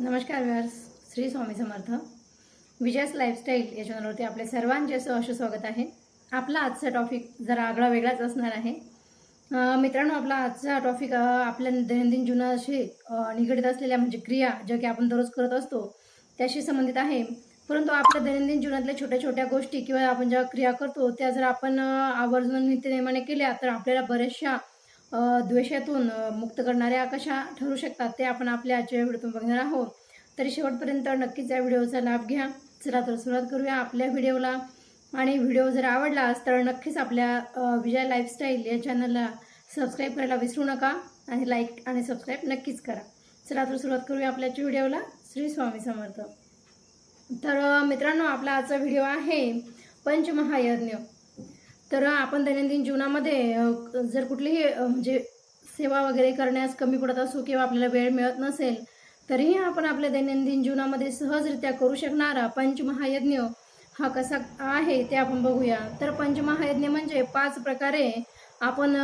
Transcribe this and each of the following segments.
नमस्कार व्यास श्री स्वामी समर्थ. विजयस लाईफस्टाईल या चॅनलवरती आपले सर्वांचे सहर्ष स्वागत आहे. आपला आजचा टॉपिक जरा आगळा वेगळाच असणार आहे. मित्रांनो आपला आजचा टॉपिक आपल्या दैनंदिन जीवनाशी निगडीत असलेल्या म्हणजे क्रिया ज्या की आपण दररोज करत असतो त्याशी संबंधित आहे. परंतु आपल्या दैनंदिन जीवनातल्या छोट्या छोट्या गोष्टी किंवा आपण ज्या क्रिया करतो त्या जर आपण आवर्जून नित्यनेमाने केल्या तर आपल्याला बऱ्याचशा द्वेषातून मुक्त करणाऱ्या कशा ठरू शकतात ते आपण आपल्या आजच्या व्हिडिओतून बघणार आहोत. तरी शेवटपर्यंत नक्कीच या व्हिडिओचा लाभ घ्या. चला तर सुरुवात करूया आपल्या व्हिडिओला. आणि व्हिडिओ जर आवडलास तर नक्कीच आपल्या विजय लाईफस्टाईल या चॅनलला सबस्क्राईब करायला विसरू नका. आणि लाईक आणि सबस्क्राईब नक्कीच करा. चला तर सुरुवात करूया आपल्या व्हिडिओला. श्री स्वामी समर्थ. तर मित्रांनो आपला आजचा व्हिडिओ आहे पंचमहायज्ञ. तर आपण दैनंदिन जीवनामध्ये जर कुठलीही म्हणजे सेवा वगैरे करण्यास कमी पडत असू किंवा आपल्याला वेळ मिळत नसेल तरीही आपण आपल्या दैनंदिन जीवनामध्ये सहजरित्या करू शकणारा पंचमहायज्ञ हा कसा आहे ते आपण बघूया. तर पंचमहायज्ञ म्हणजे पाच प्रकारे आपण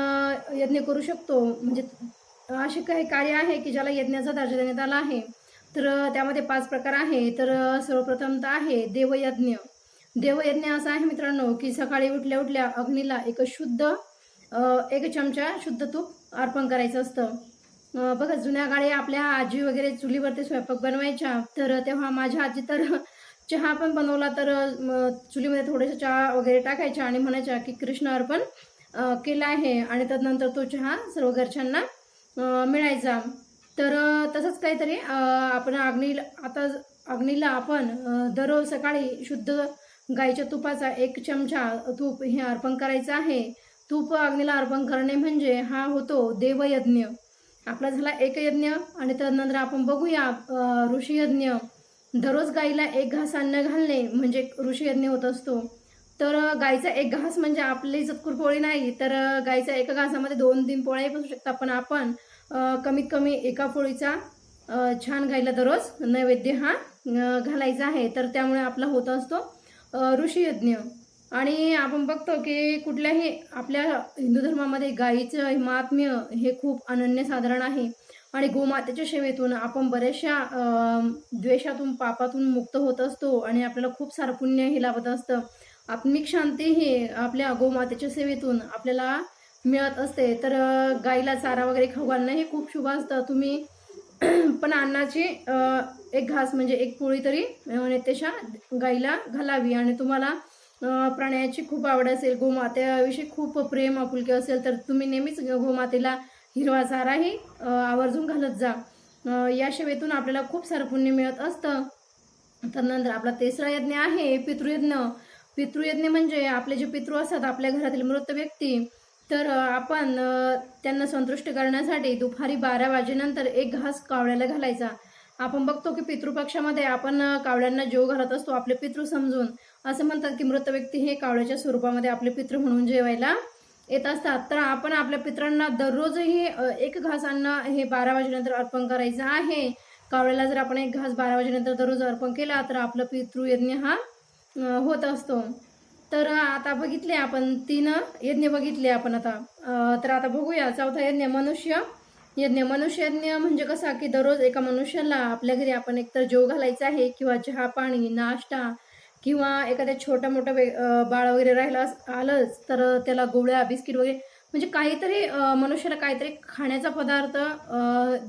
यज्ञ करू शकतो. म्हणजे असे काही कार्य आहे की ज्याला यज्ञाचा दर्जा देण्यात आला आहे. तर त्यामध्ये पाच प्रकार आहे. तर सर्वप्रथम तर आहे देवयज्ञ. देवयज्ञ असा आहे मित्रांनो की सकाळी उठल्या उठल्या अग्नीला एक शुद्ध एक चमचा शुद्ध तूप अर्पण करायचं असतं. बघा जुन्या काळी आपल्या आजी वगैरे चुलीवरती स्वयंपाक बनवायच्या तर तेव्हा माझ्या आजी तर चहा पण बनवला तर चुलीमध्ये थोडेसे चहा वगैरे टाकायच्या आणि म्हणायच्या की कृष्ण अर्पण केला आहे. आणि त्यानंतर तो चहा सर्व घरच्यांना मिळायचा. तर तसंच काहीतरी आपण अग्नीला आता अग्नीला आपण दररोज सकाळी शुद्ध गाईच्या तुपाचा एक चमचा तूप हे अर्पण करायचं आहे. तूप अग्नीला अर्पण करणे म्हणजे हा होतो देवयज्ञ. आपला झाला एक यज्ञ आणि त्यानंतर आपण बघूया ऋषीयज्ञ. दररोज गाईला एक घास अन्न घालणे म्हणजे ऋषीयज्ञ होत असतो. तर गाईचा एक घास म्हणजे आपली जतकूर पोळी नाही तर गाईचा एका घासामध्ये दोन तीन पोळ्याही बसू शकतात. पण आपण कमीत कमी एका पोळीचा छान गाईला दररोज नैवेद्य हा घालायचा आहे. तर त्यामुळे आपला होत असतो ऋषीयज्ञ. आणि आपण बघतो की कुठल्याही आपल्या हिंदू धर्मामध्ये गायीचं महात्म्य हे खूप अनन्यसाधारण आहे. आणि गोमातेच्या सेवेतून आपण बऱ्याचशा द्वेषातून पापातून मुक्त होत असतो आणि आपल्याला खूप सारं पुण्य हे लाभत असतं. आत्मिक शांती ही आपल्या गोमातेच्या सेवेतून आपल्याला मिळत असते. तर गाईला चारा वगैरे खाऊ घालणं हे खूप शुभ असतं. तुम्ही पण अन्नाची एक घास म्हणजे एक पोळी तरी अ, गाईला घालावी. आणि तुम्हाला प्राण्याची खूप आवड असेल गोमातेविषयी खूप प्रेम आपुलकी असेल तर तुम्ही नेहमीच गोमातेला हिरवा चाराही आवर्जून घालत जा. या सेवेतून आपल्याला खूप सारं पुण्य मिळत असतं. त्यानंतर आपला तिसरा यज्ञ आहे पितृयज्ञ. पितृयज्ञ म्हणजे आपले जे पितृ असतात आपल्या घरातील मृत व्यक्ती तर आपण त्यांना संतुष्ट करण्यासाठी दुपारी बारा वाजेनंतर एक घास कावळ्याला घालायचा. आपण बघतो की पितृपक्षामध्ये आपण कावळ्यांना जेव घालत असतो आपले पितृ समजून. असं म्हणतात की मृत व्यक्ती हे कावळ्याच्या स्वरूपामध्ये आपले पितृ म्हणून जेवायला येत असतात. तर आपण आपल्या पित्रांना दररोजही एक घास अन्न हे बारा वाजेनंतर अर्पण करायचं आहे. कावळ्याला जर आपण एक घास बारा वाजेनंतर दररोज अर्पण केला तर आपलं पितृयज्ञ हा होत असतो. तर आता बघितले आपण तीन यज्ञ बघितले आपण आता. तर आता बघूया चौथा यज्ञ मनुष्य. यज्ञ मनुष्य यज्ञ म्हणजे कसा की दररोज एका मनुष्याला आपल्या घरी आपण एकतर जेव घालायचा आहे किंवा चहा पाणी नाश्ता किंवा एखाद्या छोटा मोठा वे बाळ वगैरे राहिला आलंच तर त्याला गोळ्या बिस्किट वगैरे म्हणजे काहीतरी मनुष्याला काहीतरी खाण्याचा पदार्थ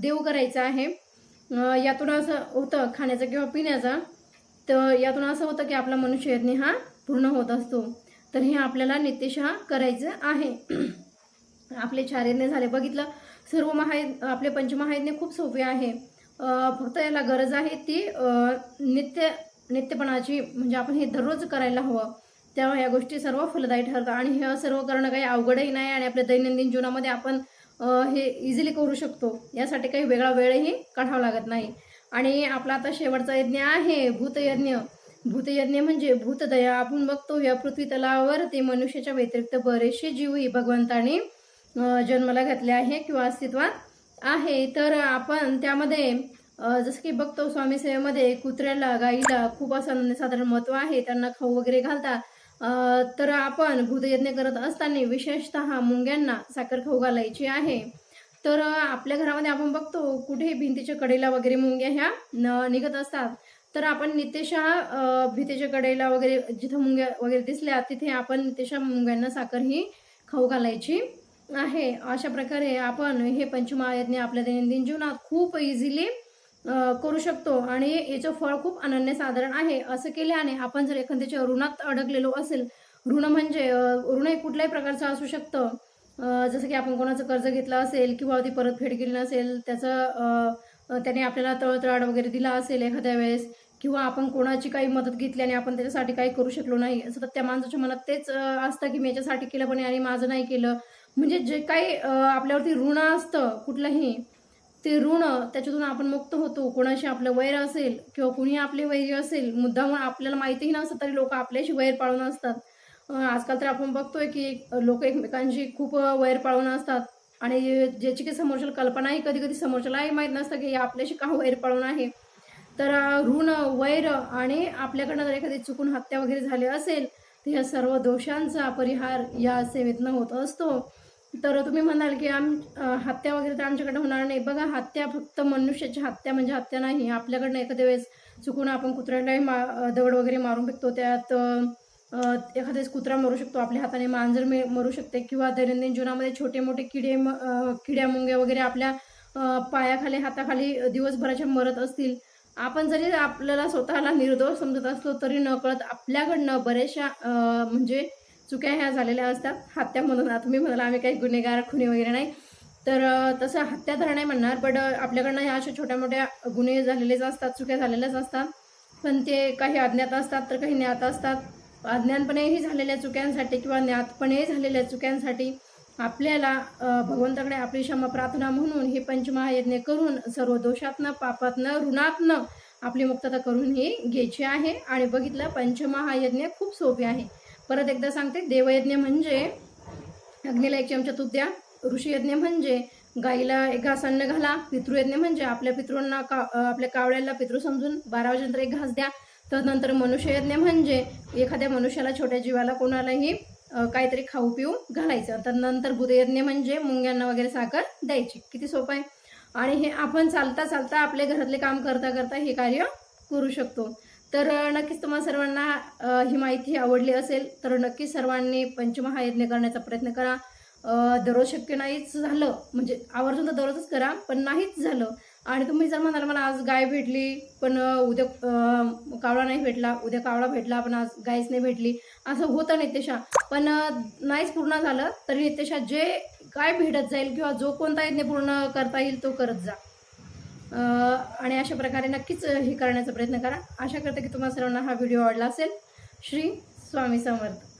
देव करायचा आहे. यातून असं होतं खाण्याचं किंवा पिण्याचा. तर यातून असं होतं की आपला मनुष्य यज्ञ हा पूर्ण होत असतो. तर हे आपल्याला नित्यशः करायचं आहे. आपले चार यज्ञ झाले. बघितलं? सर्व महायज्ञ आपले पंचमहायज्ञ खूप सोपे आहे. फक्त याला गरज आहे ती नित्य नित्यपणाची. म्हणजे आपण हे दररोज करायला हवं. तेव्हा या गोष्टी सर्व फलदायी ठरतात. आणि हे सर्व करणं काही अवघडही नाही आणि आपल्या दैनंदिन जीवनामध्ये आपण हे इझिली करू शकतो. यासाठी काही वेगळा वेळही काढावा लागत नाही. आणि आपला आता शेवटचा यज्ञ आहे भूतयज्ञ. भूतयज्ञ म्हणजे भूतदया. आपण बघतो या पृथ्वी तलावर ते मनुष्याच्या व्यतिरिक्त बरेचसे जीवही भगवंताने जन्माला घातले आहे किंवा अस्तित्वात आहे. तर आपण त्यामध्ये जसं की बघतो स्वामी सेवेमध्ये कुत्र्याला गाईला खूप असं साधारण महत्त्व आहे. त्यांना खाऊ वगैरे घालतात तर आपण भूतयज्ञ करत असताना विशेषतः मुंग्यांना साखर खाऊ घालायची आहे. तर आपल्या घरामध्ये आपण बघतो कुठेही भिंतीच्या कडेला वगैरे मुंग्या ह्या न- निघत असतात. तर आपण नित्यशा भितेच्या कडेला वगैरे जिथं मुंग्या वगैरे दिसल्या तिथे आपण नित्यशा मुंग्यांना साखर ही खाऊ घालायची आहे. अशा प्रकारे आपण हे पंचमहायज्ञ आपल्या दैनंदिन जीवनात खूप इझिली करू शकतो. आणि याचं फळ खूप अनन्यसाधारण आहे. असं केल्याने आपण जर एखाद्याच्या ऋणात अडकलेलो असेल ऋण म्हणजे ऋण हे कुठल्याही प्रकारचं असू शकतं. जसं की आपण कोणाचं कर्ज घेतलं असेल किंवा ती परतफेड केली नसेल त्याचं त्याने आपल्याला तळतळाड वगैरे दिला असेल एखाद्या वेळेस किंवा आपण कोणाची काही मदत घेतली आणि आपण त्याच्यासाठी काही करू शकलो नाही सतत त्या माणसाच्या मनात तेच असतं की मी याच्यासाठी केलं पण आणि माझं नाही केलं. म्हणजे जे काही आपल्यावरती ऋण असतं कुठलंही ते ऋण त्याच्यातून आपण मुक्त होतो. कोणाशी आपलं वैर असेल किंवा कुणी आपले वैरी असेल मुद्दामून आपल्याला माहितीही नसतं तरी लोक आपल्याशी वैर पाळून असतात. आजकाल तर आपण बघतोय की लोक एकमेकांशी खूप वैर पाळून असतात. आणि ज्याची की समोरच्याला कल्पनाही कधी कधी समोरच्यालाही माहीत नसतं की हे आपल्याशी का वैर पळून आहे. तर ऋण वैर आणि आपल्याकडनं जर एखादी चुकून हत्या वगैरे झाली असेल तर या सर्व दोषांचा परिहार या सेवेतनं होत असतो. तर तुम्ही म्हणाल की आम हत्या वगैरे तर आमच्याकडे होणार नाही. बघा हत्या फक्त मनुष्याची हत्या म्हणजे हत्या नाही. आपल्याकडनं एखाद्या वेळेस चुकून आपण कुत्र्यालाही मा दगड वगैरे मारून फेकतो. त्यात अं, एखाद्या कुत्रा मरू शकतो आपल्या हाताने मांजर मे मरू शकते किंवा दैनंदिन जीवनामध्ये छोटे मोठे किडे म- किड्या मुंग्या वगैरे आपल्या पायाखाली हाताखाली दिवसभराच्या मरत असतील. आपण जरी आपल्याला स्वतःला निर्दोष समजत असलो तरी नकळत आपल्याकडनं बऱ्याचशा म्हणजे चुक्या ह्या झालेल्या असतात. हत्या म्हणून तुम्ही म्हणाला आम्ही काही गुन्हेगार खुनी वगैरे नाही. तर तसं हत्या तर नाही म्हणणार बट आपल्याकडनं ह्या अशा छोट्या मोठ्या गुन्हे झालेलेच असतात चुक्या झालेल्याच असतात. पण ते काही अज्ञात असतात तर काही ज्ञात असतात. अज्ञानपणेही झालेल्या चुक्यांसाठी किंवा ज्ञातपणे झालेल्या चुक्यांसाठी आपल्याला भगवंताकडे आपली क्षमा प्रार्थना म्हणून हे पंचमहायज्ञ करून सर्व दोषातनं पापातनं ऋणातनं आपली मुक्तता करून ही घ्यायची आहे. आणि बघितलं पंचमहायज्ञ खूप सोपे आहे. परत एकदा सांगते देवयज्ञ म्हणजे अग्नीला एक चमचा तूप द्या ऋषीयज्ञ म्हणजे गाईला एक घास अन्न घाला पितृयज्ञ म्हणजे आपल्या पितृंना का आपल्या कावळ्याला पितृ समजून बारा वाजेनंतर एक घास द्या तर नंतर मनुष्ययज्ञ म्हणजे एखाद्या मनुष्याला छोट्या जीवाला कोणालाही काहीतरी खाऊ पिऊ घालायचं. तदनंतर बुधयज्ञ म्हणजे मुंग्यांना वगैरे साखर द्यायची. किती सोपं आहे? आणि हे आपण चालता चालता आपले घरातले काम करता करता हे कार्य करू शकतो. तर नक्कीच तुम्हाला सर्वांना ही माहिती आवडली असेल तर नक्कीच सर्वांनी पंचमहायज्ञ करण्याचा प्रयत्न करा. दररोज शक्य नाहीच झालं म्हणजे आवर्जून तर दररोजच करा पण नाहीच झालं आणि तुम्ही जर म्हणाल मला आज गाय भेटली पण उद्या कावळा नाही भेटला उद्या कावळा भेटला पण आज गायच नाही भेटली असं होतं नित्यशा पण नाहीच पूर्ण झालं तरी नित्यशा जे काय भेटत जाईल किंवा जो कोणता यज्ञ पूर्ण करता येईल तो करत जा. आणि अशा प्रकारे नक्कीच हे करण्याचा प्रयत्न करा. आशा करते की तुम्हाला सर्वांना हा व्हिडिओ आवडला असेल. श्री स्वामी समर्थ.